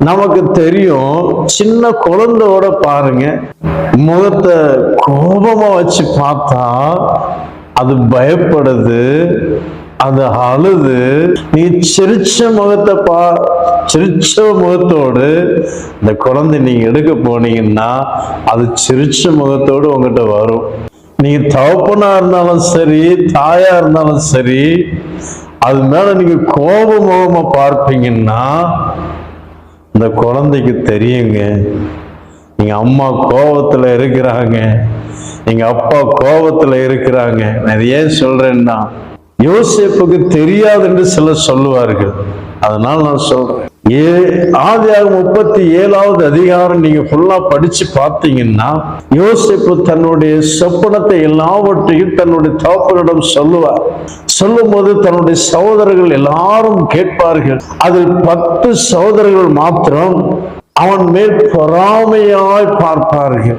நமக்கு தெரியும் சின்ன குழந்தையோட பாருங்க முகத்தை கோபமா வச்சு பார்த்தா அது பயப்படுது அது அழுது. நீ சிரிச்ச முகத்தை பா சிரிச்ச முகத்தோடு இந்த குழந்தை நீங்க எடுக்க போனீங்கன்னா அது சிரிச்ச முகத்தோடு உங்ககிட்ட வரும். நீங்க தகப்பனா இருந்தாலும் சரி தாயா இருந்தாலும் சரி அது மேல நீங்க கோப முகமா பார்ப்பீங்கன்னா இந்த குழந்தைக்கு தெரியுங்க. நீங்க அம்மா கோபத்துல இருக்கிறாங்க. எங்க அப்பா கோபத்துல இருக்கிறாங்க. நான் ஏன் சொல்றேன்னா யோசிப்புக்கு தெரியாது என்று சிலர் சொல்லுவார்கள். அதனால நான் சொல்றேன். ஏ ஆதியாக முப்பத்தி ஏழாவது அதிகாரம் நீங்க ஃபுல்லா படிச்சு பார்த்தீங்கன்னா யோசிப்பு தன்னுடைய சொப்பனத்தை எல்லாவற்றையும் தன்னுடைய தகப்பனிடம் சொல்லுவார். சொல்லும்போது தன்னுடைய சகோதரர்கள் எல்லாரும் கேட்பார்கள். அதில் பத்து சகோதரர்கள் மாத்திரம் அவன் மேல் பொறாமையாய் பார்ப்பார்கள்.